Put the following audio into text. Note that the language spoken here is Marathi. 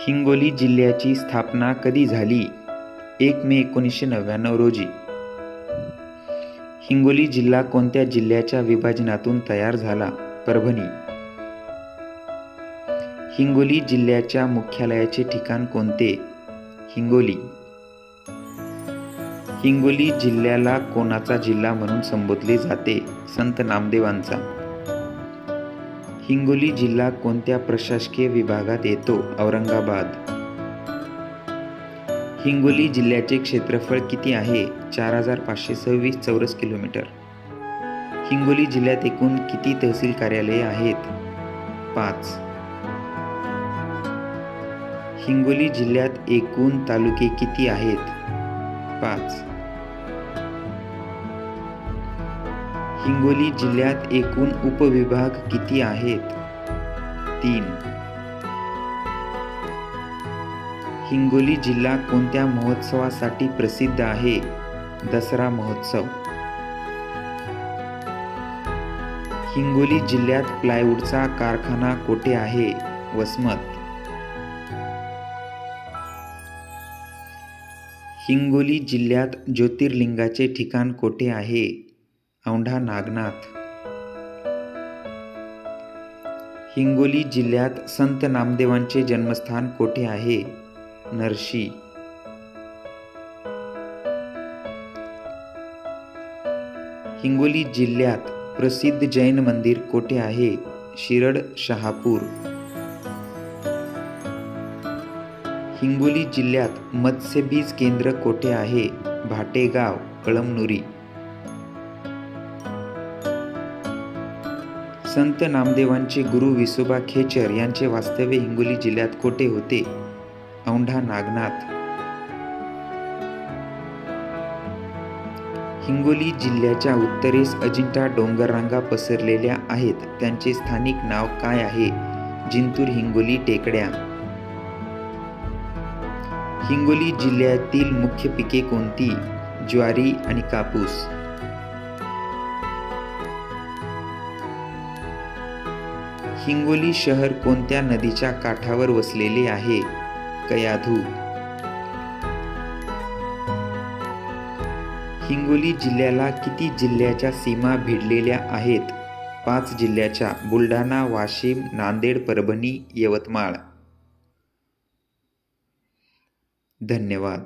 हिंगोली जिल्ह्याची स्थापना कधी झाली? एक मे एकोणीसशे नव्याण्णव रोजी. हिंगोली जिल्हा कोणत्या जिल्ह्याच्या विभाजनातून तयार झाला? परभणी. हिंगोली जिल्ह्याच्या मुख्यालयाचे ठिकाण कोणते? हिंगोली. हिंगोली जिल्ह्याला कोणाचा जिल्हा म्हणून संबोधले जाते? संत नामदेवांचा. हिंगोली जिल्हा कोणत्या प्रशासकीय विभागात येतो? औरंगाबाद. हिंगोली जिल्ह्याचे क्षेत्रफळ किती आहे? चार हजार पाचशे सव्वीस चौरस किलोमीटर. हिंगोली जिल्ह्यात एकूण किती तहसील कार्यालये आहेत? पाच. हिंगोली जिल्ह्यात एकूण तालुके किती आहेत? पाच. हिंगोली जिल्ह्यात एकूण उपविभाग किती आहेत? तीन. हिंगोली जिल्हा कोणत्या महोत्सवासाठी प्रसिद्ध आहे? दसरा महोत्सव. हिंगोली जिल्ह्यात प्लायवूडचा कारखाना कोठे आहे? वसमत. हिंगोली जिल्ह्यात ज्योतिर्लिंगाचे ठिकाण कोठे आहे? औंढा नागनाथ. हिंगोली जिल्ह्यात संत नामदेवांचे जन्मस्थान कोठे आहे? नरशी. हिंगोली जिल्ह्यात प्रसिद्ध जैन मंदिर कोठे आहे? शिरड शहापूर. हिंगोली जिल्ह्यात मत्स्यबीज केंद्र कोठे आहे? भाटेगाव कळमनुरी. संत नामदेवांचे गुरु विसोबा खेचर यांचे वास्तव्य हिंगोली जिल्ह्यात कोठे होते. औंढा नागनाथ. हिंगोली जिल्ह्याच्या उत्तरेस अजिंठा डोंगररांगा पसरलेल्या आहेत. त्यांचे स्थानिक नाव काय आहे? जिंतूर हिंगोली टेकड्या. हिंगोली जिल्ह्यातील मुख्य पिके कोणती? ज्वारी आणि कापूस. हिंगोली शहर कोणत्या नदीच्या काठावर वसलेले आहे? कयाधू. हिंगोली जिल्ह्याला किती जिल्ह्याच्या सीमा भिडलेल्या आहेत? पाच जिल्ह्याच्या बुलढाणा वाशिम नांदेड परभणी यवतमाळ. धन्यवाद.